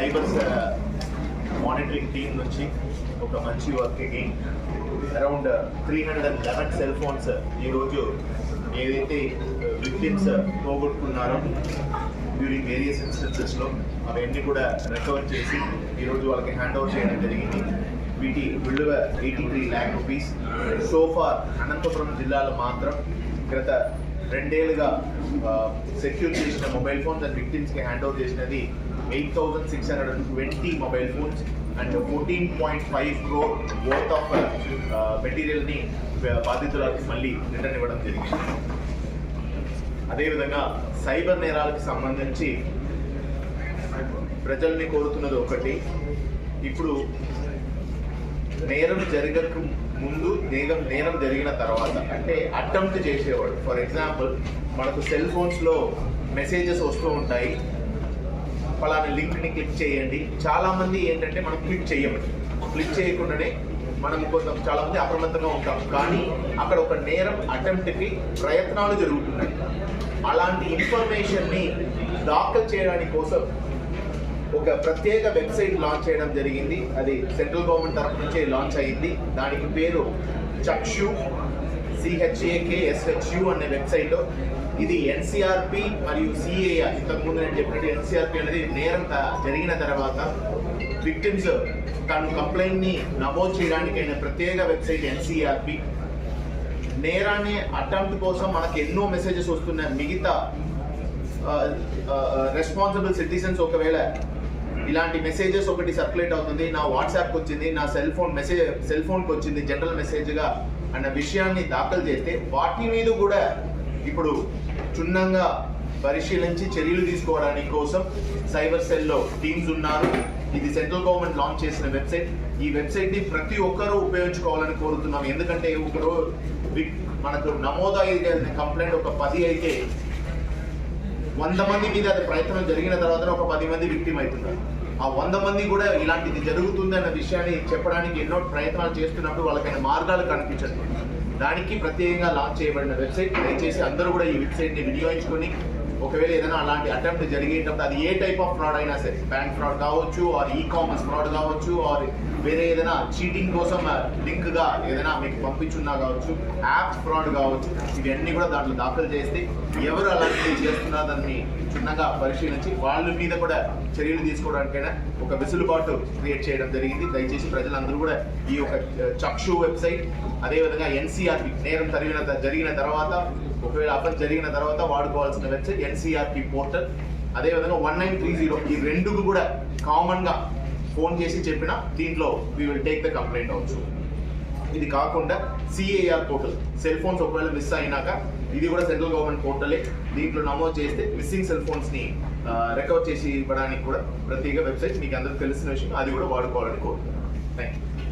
Cyber monitoring team నుంచి ఒక మంచి వర్క్కి around three hundred and eleven cell phones ఈరోజు ఏదైతే విక్టిమ్స్ పోగొట్టుకున్నారో డ్యూరింగ్ వేరియస్ ఇన్స్టెన్సెస్లో అవన్నీ కూడా రికవర్ చేసి ఈరోజు వాళ్ళకి హ్యాండ్ ఓవర్ చేయడం జరిగింది. వీటి విలువ eighty three lakh rupees so far Anantapuram జిల్లాలో మాత్రం గత రెండేళ్ళుగా సెక్యూర్ చేసిన మొబైల్ ఫోన్స్ అండ్ విక్టిమ్స్కి హ్యాండ్ ఓవర్ చేసినది eight thousand six hundred and twenty mobile phones and fourteen point five crore worth of మెటీరియల్ని బాధితులకు మళ్ళీ రిటర్న్ ఇవ్వడం జరిగింది. అదేవిధంగా సైబర్ నేరాలకు సంబంధించి ప్రజల్ని కోరుతున్నది ఒకటి. ఇప్పుడు నేరం జరగక ముందు నేరం నేరం జరిగిన తర్వాత అంటే అటెంప్ట్ చేసేవాడు. ఫర్ ఎగ్జాంపుల్ మనకు సెల్ ఫోన్స్లో మెసేజెస్ వస్తూ ఉంటాయి. ఫలానా లింక్ని క్లిక్ చేయండి. చాలామంది ఏంటంటే మనం క్లిక్ చేయము క్లిక్ చేయకుండానే మనం కొంచెం చాలామంది అప్రమత్తంగా ఉంటాం. కానీ అక్కడ ఒక నేరం అటెంప్ట్కి ప్రయత్నాలు జరుగుతున్నాయి. అలాంటి ఇన్ఫర్మేషన్ని దాఖలు చేయడానికి కోసం ఒక ప్రత్యేక వెబ్సైట్ లాంచ్ చేయడం జరిగింది. అది సెంట్రల్ గవర్నమెంట్ తరఫు నుంచే లాంచ్ అయింది. దానికి పేరు చక్షు సిహెచ్ఏకేఎస్హెచ్యు అనే వెబ్సైట్లో ఇది ఎన్సీఆర్పి మరియు సిఏఆర్ ఇంతకుముందు నేను చెప్పినట్టు ఎన్సిఆర్పి అనేది నేరం జరిగిన తర్వాత విక్టిమ్స్ తను కంప్లైంట్ని నమోదు చేయడానికైన ప్రత్యేక వెబ్సైట్ ఎన్సీఆర్పి నేరాన్ని అటెంప్ట్ కోసం మనకు ఎన్నో మెసేజెస్ వస్తున్నాయి. మిగతా రెస్పాన్సిబుల్ సిటిజన్స్ ఒకవేళ ఇలాంటి మెసేజెస్ ఒకటి సర్క్యులేట్ అవుతుంది. నా వాట్సాప్కి వచ్చింది నా సెల్ ఫోన్ మెసేజ్ సెల్ ఫోన్కి వచ్చింది జనరల్ మెసేజ్గా అన్న విషయాన్ని దాఖలు చేస్తే వాటి మీద కూడా ఇప్పుడు క్షుణ్ణంగా పరిశీలించి చర్యలు తీసుకోవడానికి కోసం సైబర్ సెల్లో టీమ్స్ ఉన్నారు. ఇది సెంట్రల్ గవర్నమెంట్ లాంచ్ చేసిన వెబ్సైట్ ఈ వెబ్సైట్ని ప్రతి ఒక్కరూ ఉపయోగించుకోవాలని కోరుతున్నాం. ఎందుకంటే ఒకరు మనకు నమోదైన కంప్లైంట్ ఒక పది అయితే వంద మంది మీద అది ప్రయత్నం జరిగిన తర్వాత ఒక పది మంది విక్టిమ్ అవుతున్నారు. ఆ వంద మంది కూడా ఇలాంటిది జరుగుతుంది అన్న విషయాన్ని చెప్పడానికి ఎన్నో ప్రయత్నాలు చేస్తున్నప్పుడు వాళ్ళకైన మార్గాలు కనిపించదు దానికి ప్రత్యేకంగా లాంచ్ చేయబడిన వెబ్సైట్ దయచేసి అందరూ కూడా ఈ వెబ్సైట్ని వినియోగించుకొని ఒకవేళ ఏదైనా అలాంటి అటెంప్ట్ జరిగేటప్పుడు అది ఏ టైప్ ఆఫ్ ఫ్రాడ్ అయినా సరే బ్యాంక్ ఫ్రాడ్ కావచ్చు ఆర్ ఈ కామర్స్ ఫ్రాడ్ కావచ్చు ఆర్ వేరే ఏదైనా చీటింగ్ కోసం uh, లింక్గా ఏదైనా మీకు పంపించున్నా కావచ్చు యాప్స్ ఫ్రాడ్ కావచ్చు ఇవన్నీ కూడా దాంట్లో దాఖలు చేస్తే ఎవరు అలాంటివి చేస్తున్నా దాన్ని క్షుణ్ణంగా పరిశీలించి వాళ్ళ మీద కూడా చర్యలు తీసుకోవడానికైనా ఒక వెసులుబాటు క్రియేట్ చేయడం జరిగింది. దయచేసి ప్రజలందరూ కూడా ఈ యొక్క uh, చక్షు వెబ్సైట్ అదేవిధంగా ఎన్సీఆర్పి నేరం జరిగిన జరిగిన తర్వాత ఒకవేళ అఫెన్స్ జరిగిన తర్వాత వాడుకోవాల్సిన వెబ్సైట్ ఎన్సీఆర్పి పోర్టల్. అదేవిధంగా వన్ నైన్ త్రీ జీరో ఈ రెండుకు కూడా కామన్గా ఫోన్ చేసి చెప్పిన దీంట్లో we will take the complaint అవచ్చు ఇది కాకుండా సిఏఆర్ పోర్టల్ సెల్ ఫోన్స్ ఒకవేళ మిస్ అయినాక ఇది కూడా సెంట్రల్ గవర్నమెంట్ పోర్టలే. దీంట్లో నమోదు చేస్తే మిస్సింగ్ సెల్ ఫోన్స్ని రికవర్ చేసి ఇవ్వడానికి కూడా ప్రత్యేక వెబ్సైట్. మీకు అందరికీ తెలిసిన విషయం అది కూడా వాడుకోవాలని కోరుతున్నాను థ్యాంక్ యూ